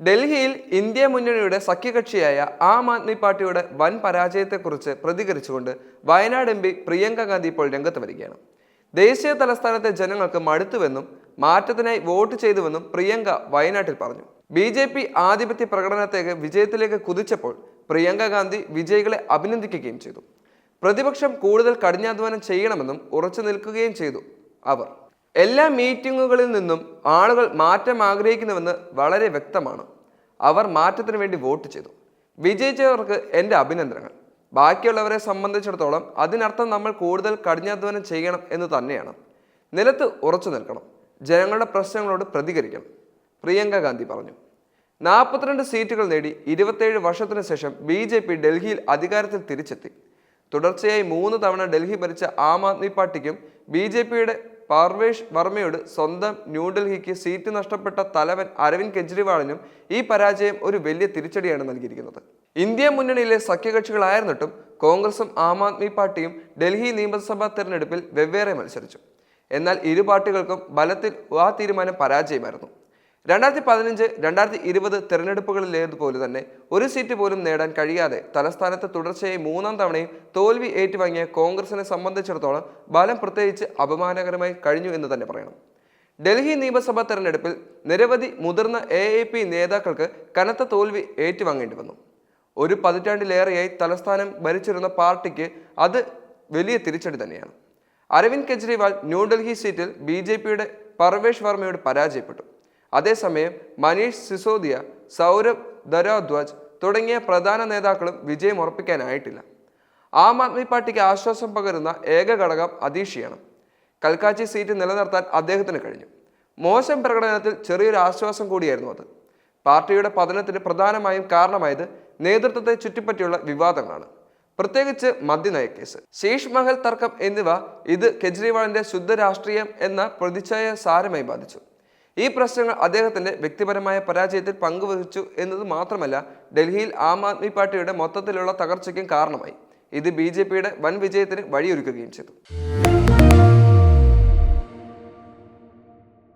ഡൽഹിയിൽ ഇന്ത്യ മുന്നണിയുടെ സഖ്യകക്ഷിയായ ആം ആദ്മി പാർട്ടിയുടെ വൻ പരാജയത്തെക്കുറിച്ച് പ്രതികരിച്ചുകൊണ്ട് വയനാട് എം പി പ്രിയങ്ക ഗാന്ധി ഇപ്പോൾ രംഗത്ത് വരികയാണ്. ദേശീയ തലസ്ഥാനത്തെ ജനങ്ങൾക്ക് മടുത്തുവെന്നും മാറ്റത്തിനായി വോട്ട് ചെയ്തുവെന്നും പ്രിയങ്ക വയനാട്ടിൽ പറഞ്ഞു. ബി ജെ പി ആധിപത്യ പ്രകടനത്തേക്ക് വിജയത്തിലേക്ക് കുതിച്ചപ്പോൾ പ്രിയങ്ക ഗാന്ധി വിജയികളെ അഭിനന്ദിക്കുകയും ചെയ്തു. പ്രതിപക്ഷം കൂടുതൽ കഠിനാധ്വാനം ചെയ്യണമെന്നും ഉറച്ചു നിൽക്കുകയും ചെയ്തു അവർ. എല്ലാ മീറ്റിങ്ങുകളിൽ നിന്നും ആളുകൾ മാറ്റം ആഗ്രഹിക്കുന്നുവെന്ന് വളരെ വ്യക്തമാണ്. അവർ മാറ്റത്തിന് വേണ്ടി വോട്ട് ചെയ്തു. വിജയിച്ചവർക്ക് എന്റെ അഭിനന്ദനങ്ങൾ. ബാക്കിയുള്ളവരെ സംബന്ധിച്ചിടത്തോളം അതിനർത്ഥം നമ്മൾ കൂടുതൽ കഠിനാധ്വാനം ചെയ്യണം എന്ന് തന്നെയാണ്. നിലത്ത് ഉറച്ചു നിൽക്കണം. ജനങ്ങളുടെ പ്രശ്നങ്ങളോട് പ്രതികരിക്കണം. പ്രിയങ്ക ഗാന്ധി പറഞ്ഞു. നാൽപ്പത്തിരണ്ട് സീറ്റുകൾ നേടി ഇരുപത്തേഴ് വർഷത്തിന് ശേഷം ബി ജെ പി ഡൽഹിയിൽ അധികാരത്തിൽ തിരിച്ചെത്തി. തുടർച്ചയായി മൂന്ന് തവണ ഡൽഹി ഭരിച്ച ആം ആദ്മി പാർട്ടിക്കും ബി ജെ പിയുടെ പാർവേഷ് വർമ്മയോട് സ്വന്തം ന്യൂഡൽഹിക്ക് സീറ്റ് നഷ്ടപ്പെട്ട തലവൻ അരവിന്ദ് കെജ്രിവാളിനും ഈ പരാജയം ഒരു വലിയ തിരിച്ചടിയാണ് നൽകിയിരിക്കുന്നത്. ഇന്ത്യ മുന്നണിയിലെ സഖ്യകക്ഷികളായിരുന്നിട്ടും കോൺഗ്രസും ആം ആദ്മി പാർട്ടിയും ഡൽഹി നിയമസഭാ തെരഞ്ഞെടുപ്പിൽ വെവ്വേറെ മത്സരിച്ചു. എന്നാൽ ഇരു പാർട്ടികൾക്കും ബലത്തിൽ ആ തീരുമാനം പരാജയമായിരുന്നു. രണ്ടായിരത്തി പതിനഞ്ച് രണ്ടായിരത്തി ഇരുപത് തെരഞ്ഞെടുപ്പുകളിലേതുപോലെ തന്നെ ഒരു സീറ്റ് പോലും നേടാൻ കഴിയാതെ തലസ്ഥാനത്ത് തുടർച്ചയായി മൂന്നാം തവണയും തോൽവി ഏറ്റുവാങ്ങിയ കോൺഗ്രസിനെ സംബന്ധിച്ചിടത്തോളം ബലം പ്രത്യേകിച്ച് അപമാനകരമായി കഴിഞ്ഞു എന്ന് തന്നെ പറയണം. ഡൽഹി നിയമസഭാ തെരഞ്ഞെടുപ്പിൽ നിരവധി മുതിർന്ന എ എ പി നേതാക്കൾക്ക് കനത്ത തോൽവി ഏറ്റുവാങ്ങേണ്ടി വന്നു. ഒരു പതിറ്റാണ്ടിലേറെയായി തലസ്ഥാനം ഭരിച്ചിരുന്ന പാർട്ടിക്ക് അത് വലിയ തിരിച്ചടി തന്നെയാണ്. അരവിന്ദ് കെജ്രിവാൾ ന്യൂഡൽഹി സീറ്റിൽ ബി ജെ പിയുടെ പർവേഷ് വർമ്മയോട് പരാജയപ്പെട്ടു. അതേസമയം മനീഷ് സിസോദിയ സൗരഭ് ധരോധ്വജ് തുടങ്ങിയ പ്രധാന നേതാക്കളും വിജയം ഉറപ്പിക്കാനായിട്ടില്ല. ആം ആദ്മി പാർട്ടിക്ക് ആശ്വാസം പകരുന്ന ഏക ഘടകം അതീഷിയാണ് കൽക്കാച്ചി സീറ്റ് നിലനിർത്താൻ അദ്ദേഹത്തിന് കഴിഞ്ഞു. മോശം പ്രകടനത്തിൽ ചെറിയൊരു ആശ്വാസം കൂടിയായിരുന്നു അത്. പാർട്ടിയുടെ പതനത്തിന് പ്രധാനമായും കാരണമായത് നേതൃത്വത്തെ ചുറ്റിപ്പറ്റിയുള്ള വിവാദങ്ങളാണ്. പ്രത്യേകിച്ച് മദ്യനയ കേസ്. ശേഷ് മഹൽ തർക്കം എന്നിവ ഇത് കെജ്രിവാളിന്റെ ശുദ്ധ രാഷ്ട്രീയം എന്ന പ്രതിച്ഛായ സാരമായി ബാധിച്ചു. ഈ പ്രശ്നങ്ങൾ അദ്ദേഹത്തിന്റെ വ്യക്തിപരമായ പരാജയത്തിൽ പങ്കുവഹിച്ചു എന്നത് മാത്രമല്ല ഡൽഹിയിൽ ആം ആദ്മി പാർട്ടിയുടെ മൊത്തത്തിലുള്ള തകർച്ചയ്ക്കും കാരണമായി. ഇത് ബി വൻ വിജയത്തിന് വഴിയൊരുക്കുകയും ചെയ്തു.